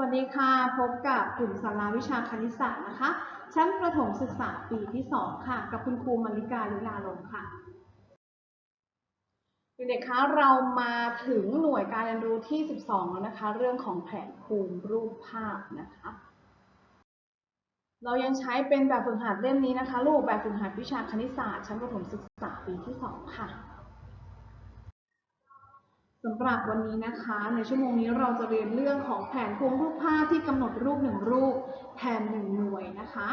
วัสดีค่ะ พบกับกลุ่มสาราวิชาคณิตศาสตร์นะคะ ชั้นประถมศึกษาปีที่ 2 ค่ะ กับคุณครูมาริกาลิลาลงค่ะ เด็กๆคะเรามาถึงหน่วยการเรียนรู้ที่ 12 แล้วนะคะ เรื่องของแผนภูมิรูปภาพนะคะ เรายังใช้เป็นแบบฝึกหัดเล่มนี้นะคะ รูปแบบฝึกหัดวิชาคณิตศาสตร์ ชั้นประถมศึกษาปีที่ 2 ค่ะ สำหรับวันนี้นะคะ ในชั่วโมงนี้เราจะเรียนเรื่องของแผนภูมิรูปภาพที่กำหนดรูปหนึ่งรูปแทนหนึ่งหน่วยนะคะ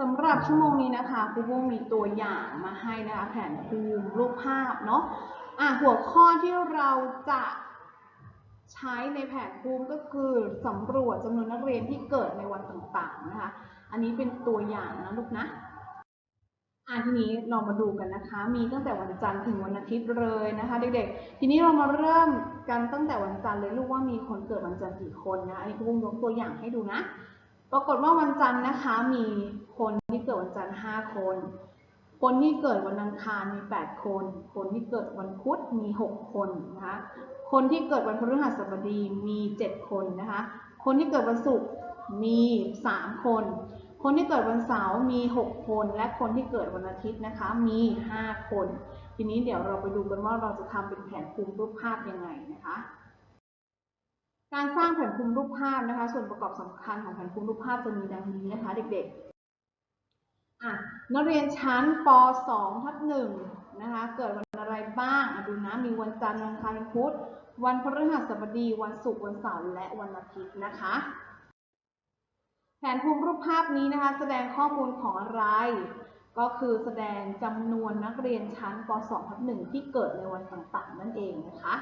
สำหรับชั่วโมงนี้นะคะครูบุ้งมีตัวอย่างมาให้นะคะแผนภูมิรูปภาพเนาะอะหัวข้อที่เราจะใช้ในแผนภูมิก็คือสำรวจจำนวนนักเรียนที่เกิดในวันต่างๆนะคะ อันนี้เป็นตัวอย่างนะลูกนะ อะทีนี้เรามาดูกันนะคะ มีตั้งแต่วันจันทร์ถึงวันอาทิตย์เลยนะคะ เด็กๆ ทีนี้เรามาเริ่มกันตั้งแต่วันจันทร์เลยลูกว่ามีคนเกิดวันจันทร์กี่คนนะ อันนี้ครูบุ้งยกตัวอย่างให้ดูนะ ปรากฏว่าวันจันทร์นะคะ มีคนที่เกิดวันจันทร์ห้าคน คนที่เกิดวันอังคารมีแปดคน คนที่เกิดวันพุธมีหกคนนะคะ คนที่เกิดวันพฤหัสบดีมีเจ็ดคนนะคะ คนที่เกิดวันศุกร์มีสามคน คนที่เกิดวันเสาร์มี 6 คน และคนที่เกิดวันอาทิตย์นะคะมี 5 คน ทีนี้เดี๋ยวเราไปดูกันว่าเราจะทำเป็นแผนภูมิรูปภาพยังไงนะคะ การสร้างแผนภูมิรูปภาพนะคะ ส่วนประกอบสำคัญของแผนภูมิรูปภาพจะมีดังนี้นะคะเด็กๆอะนักเรียนชั้นป .2 ทับ1นะคะ เกิดวันอะไรบ้างดูนะ มีวันจันทร์วันอังคารวันพุธ วันพฤหัสบดี วันศุกร์ วันเสาร์ และวันอาทิตย์นะคะ แผนภูมิรูปภาพนี้นะคะแสดงข้อมูลของอะไร ก็คือแสดงจำนวนนักเรียนชั้นป .2 ทับ1ที่เกิดในวันต่างๆ นั่นเองนะคะ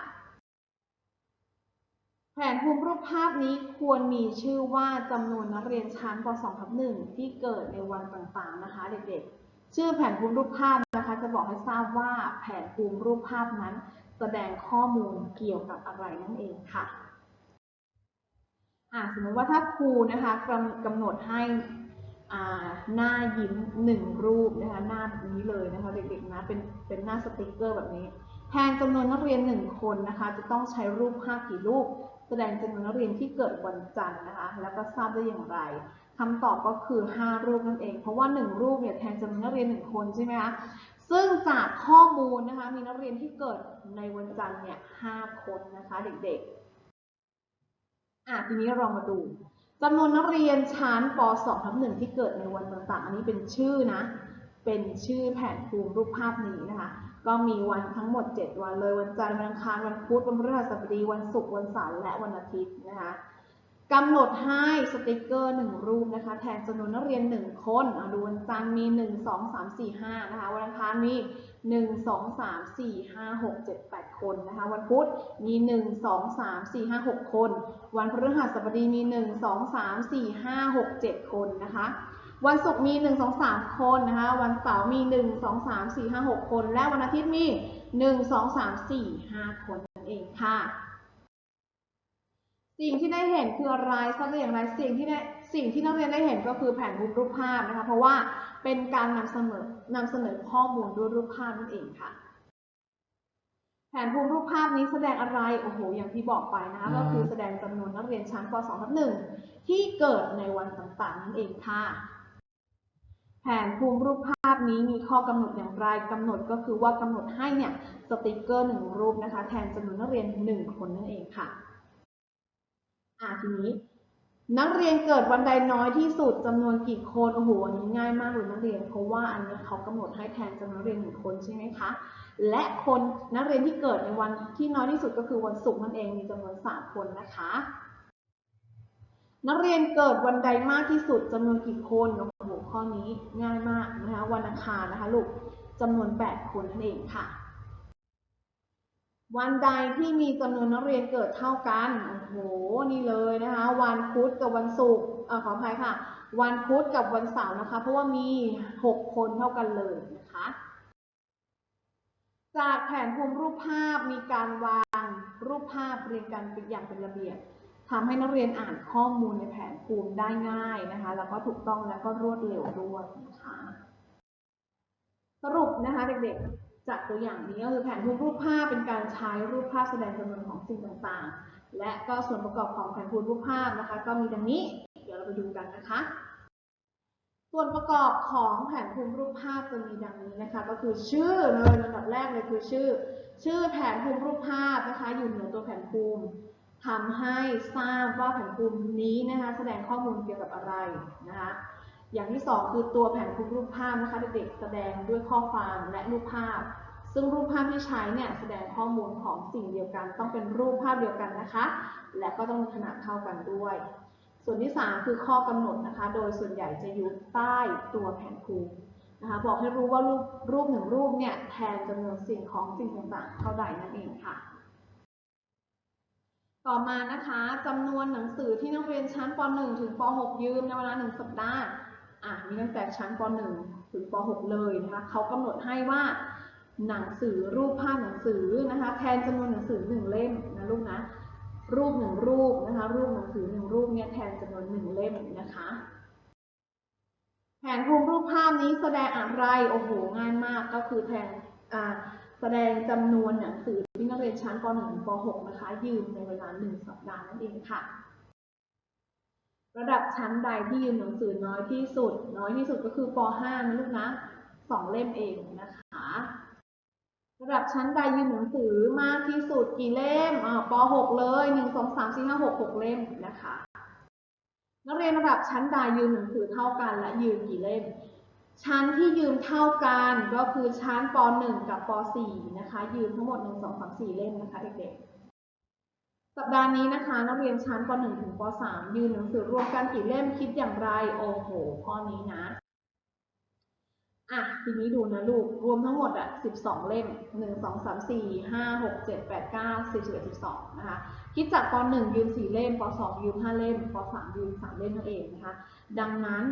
แผนภูมิรูปภาพนี้ควรมีชื่อว่าจำนวนนักเรียนชั้นป .2 ทับ1ที่เกิดในวันต่างๆ นะคะเด็กๆ ชื่อแผนภูมิรูปภาพนะคะจะบอกให้ทราบว่าแผนภูมิรูปภาพนั้น แสดงข้อมูลเกี่ยวกับอะไรนั่นเองค่ะอะ สมมติว่าถ้าครูนะคะกำกำหนดให้หน้ายิ้มหนึ่งรูปนะคะหน้าแบบนี้เลยนะคะเด็กๆนะเป็นเป็นหน้าสติกเกอร์แบบนี้ แทนจำนวนนักเรียนหนึ่งคนนะคะจะต้องใช้รูปภาพกี่รูป แสดงจำนวนนักเรียนที่เกิดวันจันทร์นะคะแล้วก็ทราบได้อย่างไรคำตอบก็คือ 5 รูปนั่นเอง เพราะว่า 1 รูปเนี่ยแทนจำนวนนักเรียน 1 คนใช่ไหมคะซึ่งจากข้อมูลนะคะมีนักเรียนที่เกิดในวันจันทร์เนี่ย5คนนะคะเด็กๆ อะทีนี้เรามาดูจำนวนนักเรียนชั้นป .2 ทับ1ที่เกิดในวันต่างๆ อันนี้เป็นชื่อนะ เป็นชื่อแผนภูมิรูปภาพนี้นะคะ ก็มีวันทั้งหมด 7 วันเลย วันจันทร์ วันอังคาร วันพุธ วันพฤหัสบดี วันศุกร์ วันเสาร์ และวันอาทิตย์นะคะกำหนดให้สติกเกอร์ 1 รูปนะคะ แทนจำนวนนักเรียน 1 คนอะดูวันจันทร์มี 1 2 3 4 5นะคะ วันอังคารมี 1 2 3 4 5 6 7 8 คนนะคะ วันพุธมี 1 2 3 4 5 6 คน วันพฤหัสบดีมี 1 2 3 4 5 6 7 คนนะคะ วันศุกร์มี 1 2 3 คนนะคะ วันเสาร์มี 1 2 3 4 5 6 คน และวันอาทิตย์มี 1 2 3 4 5 คนนั่นเองค่ะ สิ่งที่ได้เห็นคืออะไรทราบได้อย่างไรสิ่งที่ได้สิ่งที่นักเรียนได้เห็นก็คือแผนรูปรูปภาพนะคะ เพราะว่า เป็นการนำเสนอนำเสนอข้อมูลด้วยรูปภาพนั่นเองค่ะ แผนภูมิรูปภาพนี้แสดงอะไร โอ้โห อย่างที่บอกไปนะคะ ก็คือแสดงจำนวนนักเรียนชั้นป .2 ทับ1ที่เกิดในวันต่างๆ นั่นเองค่ะ แผนภูมิรูปภาพนี้มีข้อกำหนดอย่างไรกำหนดก็คือว่ากำหนดให้เนี่ยสติกเกอร์หนึ่งรูปนะคะ แทนจำนวนนักเรียนหนึ่งคนนั่นเองค่ะอ่าทีนี้ นักเรียนเกิดวันใดน้อยที่สุดจำนวนกี่คนโอ้โหอันนี้ง่ายมากเลยนักเรียน เพราะว่าอันนี้เขากำหนดให้แทนจำนวนเรียนหนึ่งคนใช่ไหมคะ และคนนักเรียนที่เกิดในวันที่น้อยที่สุดก็คือวันศุกร์นั่นเองมีจำนวนสามคนนะคะ นักเรียนเกิดวันใดมากที่สุดจำนวนกี่คนโอ้โหข้อนี้ง่ายมากนะคะวันอังคารนะคะลูกจำนวนแปดคนนั่นเองค่ะ วันใดที่มีจำนวนนักเรียนเกิดเท่ากัน โอ้โห นี่เลยนะคะ วันพุธกับวันศุกร์อ่าขออภัยค่ะ วันพุธกับวันเสาร์นะคะ เพราะว่ามี 6 คนเท่ากันเลยนะคะ จากแผนภูมิรูปภาพมีการวางรูปภาพเรียงกันเป็นอย่างเป็นระเบียบทำให้นักเรียนอ่านข้อมูลในแผนภูมิได้ง่ายนะคะ แล้วก็ถูกต้องแล้วก็รวดเร็วด้วยนะคะ สรุปนะคะเด็กๆ จากตัวอย่างนี้ก็คือแผนภูมิรูปภาพเป็นการใช้รูปภาพแสดงจำนวนของสิ่งต่างๆ และก็ส่วนประกอบของแผนภูมิรูปภาพนะคะ ก็มีดังนี้ เดี๋ยวเราไปดูกันนะคะ ส่วนประกอบของแผนภูมิรูปภาพจะมีดังนี้นะคะ ก็คือชื่อเลยลำดับแรกเลยคือชื่อ ชื่อแผนภูมิรูปภาพนะคะอยู่เหนือตัวแผนภูมิทำให้ทราบว่าแผนภูมินี้นะคะ แสดงข้อมูลเกี่ยวกับอะไรนะคะ อย่างที่สองคือตัวแผนภูมิรูปภาพนะคะเด็กๆแสดงด้วยข้อความและรูปภาพ ซึ่งรูปภาพที่ใช้เนี่ยแสดงข้อมูลของสิ่งเดียวกัน ต้องเป็นรูปภาพเดียวกันนะคะ และก็ต้องมีขนาดเท่ากันด้วย ส่วนที่ 3 คือข้อกำหนดนะคะ โดยส่วนใหญ่จะอยู่ใต้ตัวแผนภูมินะคะบอกให้รู้ว่ารูปรูปหนึ่งรูปเนี่ยแทนจำนวนสิ่งของสิ่งต่างๆเท่าใดนั่นเองค่ะ ต่อมานะคะจำนวนหนังสือที่นักเรียนชั้นป .1 ถึงป .6 ยืมในเวลา 1 สัปดาห์ อะมีตั้งแต่ชั้นป .1 ถึงป .6 เลยนะคะเขากำหนดให้ว่าหนังสือรูปภาพหนังสือนะคะแทนจำนวนหนังสือหนึ่งเล่มนะลูกนะรูปหนึ่งรูปนะคะรูปหนังสือหนึ่งรูปเนี่ยแทนจำนวนหนึ่งเล่มนะคะแผนภูมิรูปภาพนี้แสดงอะไรโอ้โหง่ายมากก็คือแทนแสดงจำนวนหนังสือที่นักเรียนชั้นป .1 ถึงป .6 นะคะยืมในเวลาหนึ่งสัปดาห์นั่นเองค่ะ ระดับชั้นใดที่ยืมหนังสือน้อยที่สุด น้อยที่สุดก็คือป .5 นะลูกนะสองเล่มเองนะคะ ระดับชั้นใดยืมหนังสือมากที่สุดกี่เล่มอ่าป .6 เลย1 2 3 4 5 6 6เล่มนะคะ นักเรียนระดับชั้นใดยืมหนังสือเท่ากันและยืมกี่เล่ม ชั้นที่ยืมเท่ากันก็คือชั้นป .1 กับป .4 นะคะ ยืมทั้งหมด1 2 3 4เล่มนะคะเด็กๆ สัปดาห์นี้นะคะ นักเรียนชั้นป .1 ถึงป .3 ยืมหนังสือรวมกันกี่เล่มคิดอย่างไร โอ้โห ข้อนี้นะอะทีนี้ดูนะลูก รวมทั้งหมดอะ12 เล่ม 1 2 3 4 5 6 7 8 9 10 11 12 นะคะ คิดจากป .1 ยืม4 เล่มป .2 ยืม5 เล่มป .3 ยืม3 เล่มนั่นเองนะคะ ดังนั้น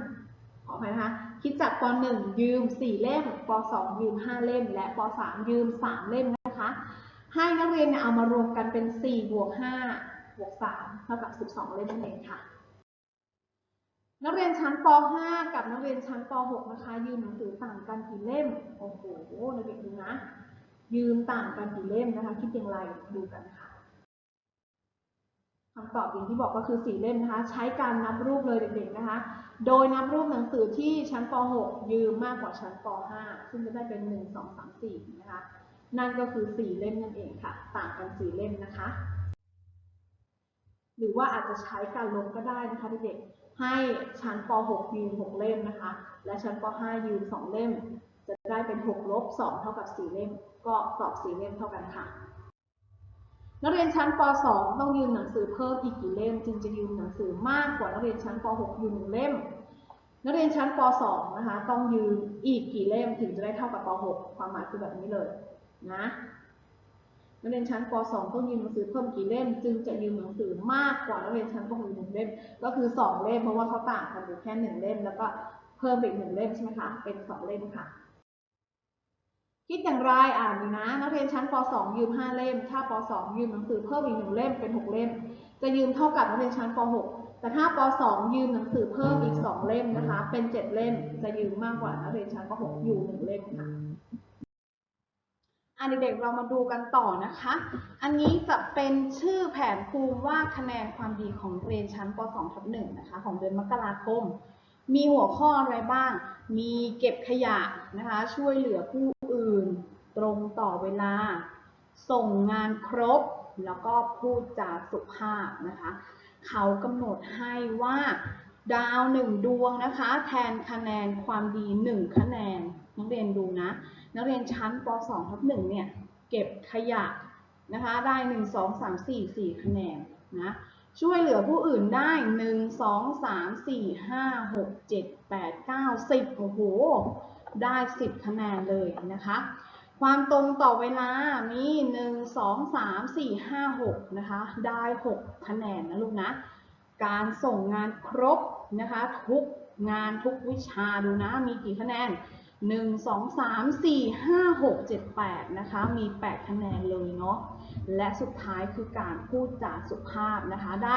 ขออภัยนะคะ คิดจากป .1 ยืม 4 เล่มป .2 ยืม 5 เล่ม และป .3 ยืม 3 เล่มนะคะ ให้นักเรียนเนี่ยเอามารวมกันเป็น 4 บวก 5 บวก 3 เท่ากับ 12 เล่มนั่นเองค่ะ นักเรียนชั้นป .5 กับนักเรียนชั้นป .6 นะคะ ยืมหนังสือต่างกันกี่เล่ม โอ้โห นักเรียนดูนะ ยืมต่างกันกี่เล่มนะคะ คิดอย่างไร ดูกันค่ะคำตอบอย่างที่บอกก็คือ 4 เล่มนะคะ ใช้การนับรูปเลยเด็กๆนะคะ โดยนับรูปหนังสือที่ชั้นป .6 ยืมมากกว่าชั้นป .5 ซึ่งจะได้เป็น 1 2 3 4 นะคะ นั่นก็คือ 4 เล่มนั่นเองค่ะ ต่างกัน 4 เล่มนะคะ หรือว่าอาจจะใช้การลบก็ได้นะคะเด็กๆให้ชั้นป .6 ยืม6เล่มนะคะ และชั้นป .5 ยืม2เล่ม จะได้เป็น6ลบ2เท่ากับ 4 เล่ม ก็ตอบ 4 เล่มเท่ากันค่ะนักเรียนชั้นป .2 ต้องยืมหนังสือเพิ่มอีกกี่เล่ม จึงจะยืมหนังสือมากกว่านักเรียนชั้นป .6 ยืมหนึ่งเล่ม นักเรียนชั้นป .2 นะคะต้องยืมอีกกี่เล่มถึงจะได้เท่ากับป .6 ความหมายคือแบบนี้เลย นะนักเรียนชั้นป .2 ต้องยืมหนังสือเพิ่มกี่เล่ม จึงจะยืมหนังสือมากกว่านักเรียนชั้นป .6 หนึ่งเล่ม ก็คือ 2 เล่มเพราะว่าเขาต่างกันอยู่แค่1เล่ม แล้วก็เพิ่มไปอีกหนึ่งเล่มใช่ไหมคะ เป็น 2 เล่มค่ะ คิดอย่างไรอ่านดูนะ นักเรียนชั้นป .2 ยืม 5 เล่ม ถ้าป .2 ยืมหนังสือเพิ่มอีก1เล่มเป็น 6 เล่ม จะยืมเท่ากับนักเรียนชั้นป .6 แต่ถ้าป .2 ยืมหนังสือเพิ่มอีก 2 เล่มนะคะ เป็น 7 เล่ม จะยืมมากกว่านักเรียนชั้นป .6 อยู่ 1 เล่มค่ะ อะเด็กๆเรามาดูกันต่อนะคะ อันนี้จะเป็นชื่อแผนภูมิว่าคะแนนความดีของเรียนชั้นป .2 ทับ1นะคะของเดือนมกราคม มีหัวข้ออะไรบ้าง มีเก็บขยะนะคะ ช่วยเหลือผู้อื่น ตรงต่อเวลา ส่งงานครบ แล้วก็พูดจาสุภาพนะคะ เขากำหนดให้ว่าดาวหนึ่งดวงนะคะ แทนคะแนนความดีหนึ่งคะแนนนักเรียนดูนะ นักเรียนชั้นป .2 ทับ1เนี่ยเก็บขยะนะคะได้ 1 2 3 4 4 คะแนนนะช่วยเหลือผู้อื่นได้ 1 2 3 4 5 6 7 8 9 10 โอ้โห ได้ 10 คะแนนเลยนะคะ ความตรงต่อเวลามี 1 2 3 4 5 6 นะคะ ได้ 6 คะแนนนะลูกนะ การส่งงานครบนะคะ ทุกงานทุกวิชาดูนะ มีกี่คะแนน 1 2 3 4 5 6 7 8นะคะ มี 8 คะแนนเลยเนาะ และสุดท้ายคือการพูดจาสุภาพนะคะ ได้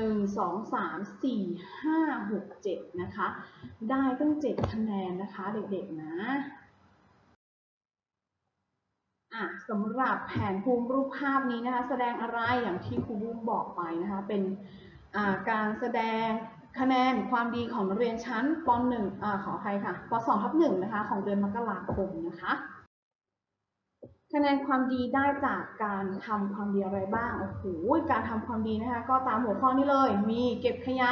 1 2 3 4 5 6 7 นะคะ ได้ตั้ง 7 คะแนนนะคะเด็กๆนะอะสำหรับแผนภูมิรูปภาพนี้นะคะ แสดงอะไรอย่างที่ครูบุ้มบอกไปนะคะ เป็นการแสดง คะแนนความดีของนักเรียนชั้นป .1 อ่าขออภัยค่ะป .2 ทับ1นะคะ ของเดือนมกราคมนะคะ คะแนนความดีได้จากการทำความดีอะไรบ้าง โอ้โห การทำความดีนะคะ ก็ตามหัวข้อนี้เลย มีเก็บขยะ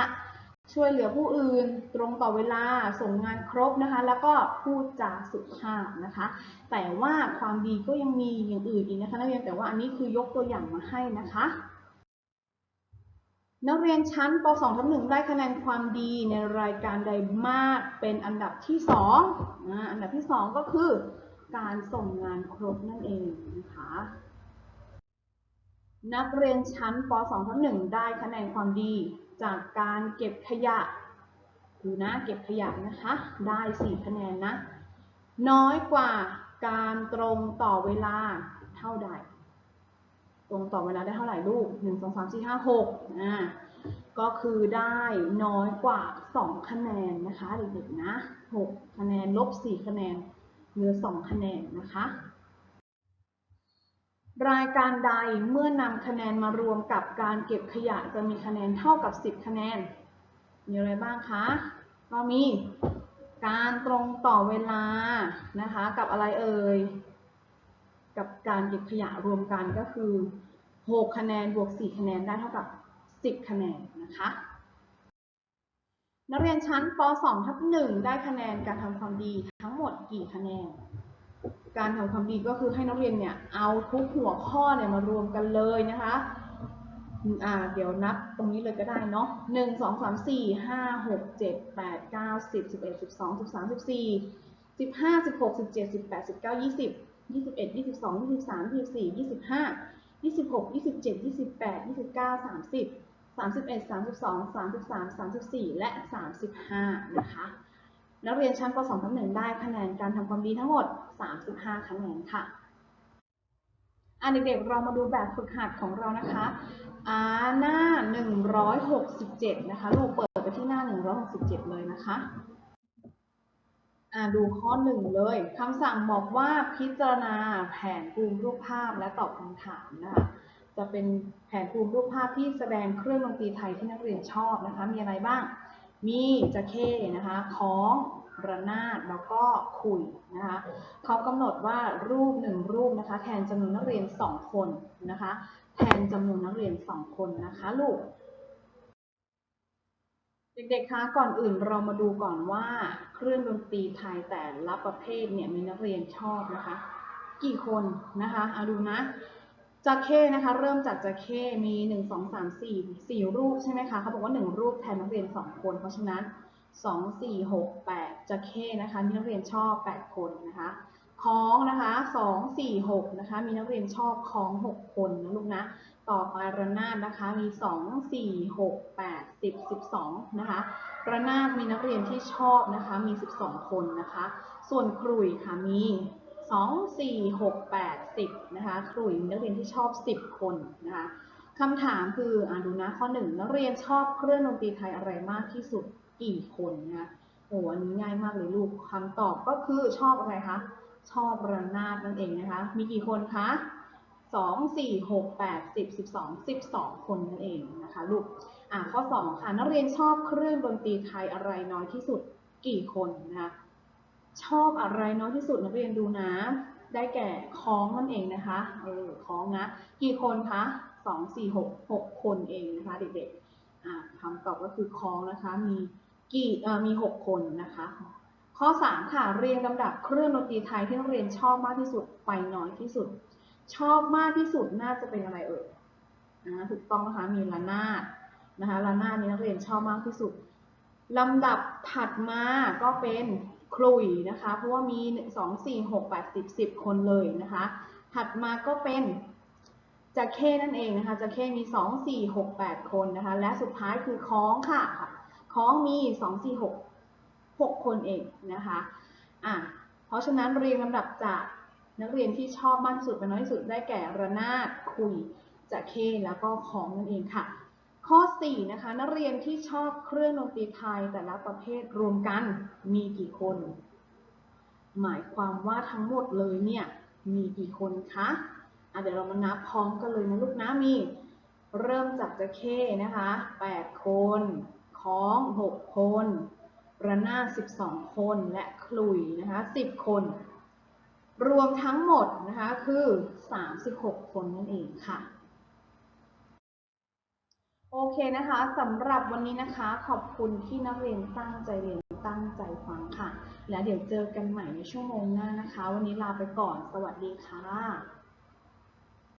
ช่วยเหลือผู้อื่น ตรงต่อเวลา ส่งงานครบนะคะ แล้วก็พูดจาสุภาพนะคะ แต่ว่าความดีก็ยังมีอย่างอื่นอีกนะคะนักเรียน แต่ว่าอันนี้คือยกตัวอย่างมาให้นะคะ นักเรียนชั้นป .2 ทับ1ได้คะแนนความดีในรายการใดมากเป็นอันดับที่2นะอันดับที่ 2 ก็คือ การส่งงานครบนั่นเองนะคะนักเรียนชั้นป .2 ทับ1ได้คะแนนความดีจากการเก็บขยะดูนะเก็บขยะนะคะ ได้ 4 คะแนนนะ น้อยกว่าการตรงต่อเวลาเท่าใด ตรงต่อเวลาได้เท่าไหร่ลูก 1 2 3 4 5 6อ่าก็คือได้น้อยกว่า 2 คะแนนนะคะเด็กๆนะ 6 คะแนนลบ 4 คะแนนเหลือ 2 คะแนนนะคะ รายการใดเมื่อนำคะแนนมารวมกับการเก็บขยะจะมีคะแนนเท่ากับ 10 คะแนน มีอะไรบ้างคะ ก็มีการตรงต่อเวลานะคะ กับอะไรเอ่ย กับการเก็บขยะรวมกันก็คือ6คะแนนบวก 4 คะแนนได้เท่ากับ 10 คะแนนนะคะ นักเรียนชั้นป .2 ทับ1ได้คะแนนการทำความดีทั้งหมดกี่คะแนน การทำความดีก็คือให้นักเรียนเนี่ยเอาทุกหัวข้อเนี่ยมารวมกันเลยนะคะอ่าเดี๋ยวนับตรงนี้เลยก็ได้เนาะหนึ่งสองสามสี่ห้าหกเจ็ดแปดเก้าสิบสิบเอ็ดสิบสองสิบสามสิบสี่สิบห้าสิบหกสิบเจ็ดสิบแปดสิบเก้ายี่สิบ ยี่สิบเอ็ดยี่สิบสองยี่สิบสามยี่สิบสี่ยี่สิบห้ายี่สิบหกยี่สิบเจ็ดยี่สิบแปดยี่สิบเก้าสามสิบสามสิบเอ็ดสามสิบสองสามสิบสามสามสิบสี่และสามสิบห้านะคะ นักเรียนชั้นป .2 ทับ1ได้คะแนนการทำความดีทั้งหมด 35 คะแนนค่ะอะเด็กๆเรามาดูแบบฝึกหัดของเรานะคะอ่าหน้า 167 นะคะ ลูกเปิดไปที่หน้า 167 เลยนะคะ อ่าดูข้อหนึ่งเลยคำสั่งบอกว่าพิจารณาแผนภูมิรูปภาพและตอบคำถามนะคะจะเป็นแผนภูมิรูปภาพที่แสดงเครื่องดนตรีไทยที่นักเรียนชอบนะคะมีอะไรบ้าง มีจะเข้นะคะคล้องระนาดแล้วก็ขุยนะคะเขากำหนดว่ารูปหนึ่งรูปนะคะแทนจำนวนนักเรียนสองคนนะคะแทนจำนวนนักเรียนสองคนนะคะลูก เด็กๆ คะ ก่อนอื่นเรามาดูก่อนว่า เครื่องดนตรีไทยแต่ละประเภทเนี่ยมีนักเรียนชอบนะคะ กี่คนนะคะเอาดูนะจะเข้นะคะ เริ่มจากจะเข้มีหนึ่งสองสามสี่สี่รูปใช่ไหมคะเขาบอกว่าหนึ่งรูปแทนนักเรียนสองคน เพราะฉะนั้นสองสี่หกแปดจะเข้นะคะมีนักเรียนชอบแปดคนนะคะคล้องนะคะสองสี่หกนะคะมีนักเรียนชอบคล้องหกคนนะลูกนะ ต่อไประนาดนะคะมีสองสี่หกแปดสิบสิบสองนะคะระนาดมีนักเรียนที่ชอบนะคะมีสิบสองคนนะคะ ส่วนครุยค่ะมีสองสี่หกแปดสิบนะคะครูมีนักเรียนที่ชอบสิบคนนะคะคำถามคืออ่าดูนะข้อหนึ่งนักเรียนชอบเครื่องดนตรีไทยอะไรมากที่สุดกี่คนนะคะโอ้อันนี้ง่ายมากเลยลูกคำตอบก็คือชอบอะไรคะชอบระนาดนั่นเองนะคะ มีกี่คนคะ สองสี่หกแปดสิบสิบสองสิบสองคนนั่นเองนะคะลูกอ่าข้อสองค่ะนักเรียนชอบเครื่องดนตรีไทยอะไรน้อยที่สุดกี่คนนะคะชอบอะไรน้อยที่สุดนักเรียนดูนะ ได้แก่คล้องนั่นเองนะคะเออคล้องนะ กี่คนคะสองสี่หกหกคนเองนะคะเด็กๆอ่าคำตอบก็คือคล้องนะคะมีกี่เอ่อมีหกคนนะคะข้อสามค่ะ เรียงลำดับเครื่องดนตรีไทยที่นักเรียนชอบมากที่สุดไปน้อยที่สุด ชอบมากที่สุดน่าจะเป็นอะไรเอ่ยอ่าถูกต้องนะคะมีระนาดนะคะระนาดนี้นักเรียนชอบมากที่สุดลำดับถัดมาก็เป็นคลุยนะคะ เพราะว่ามี 2 4 6 8 10 10 คนเลยนะคะ ถัดมาก็เป็นจะเข้นั่นเองนะคะจะเข้มี 2 4 6 8 คนนะคะ และสุดท้ายคือคล้องค่ะคล้องมี 2 4 6 6 คนเองนะคะอะเพราะฉะนั้นเรียงลำดับจาก นักเรียนที่ชอบมากที่สุดไปน้อยที่สุดได้แก่ระนาดคุยจะเข้แล้วก็คล้องนั่นเองค่ะ ข้อ4นะคะนักเรียนที่ชอบเครื่องดนตรีไทยแต่ละประเภทรวมกันมีกี่คน หมายความว่าทั้งหมดเลยเนี่ยมีกี่คนคะะเดี๋ยวเรามานับพร้อมกันเลยนะลูกนะมี เริ่มจากจะเข้นะคะ8คนค้อง6คนระนาด12 คนและขลุ่ยนะคะ10 คน รวมทั้งหมดนะคะคือ 36 คนนั่นเองค่ะโอเคนะคะสำหรับวันนี้นะคะขอบคุณที่นักเรียนตั้งใจเรียนตั้งใจฟังค่ะ แล้วเดี๋ยวเจอกันใหม่ในชั่วโมงหน้านะคะ วันนี้ลาไปก่อน สวัสดีค่ะ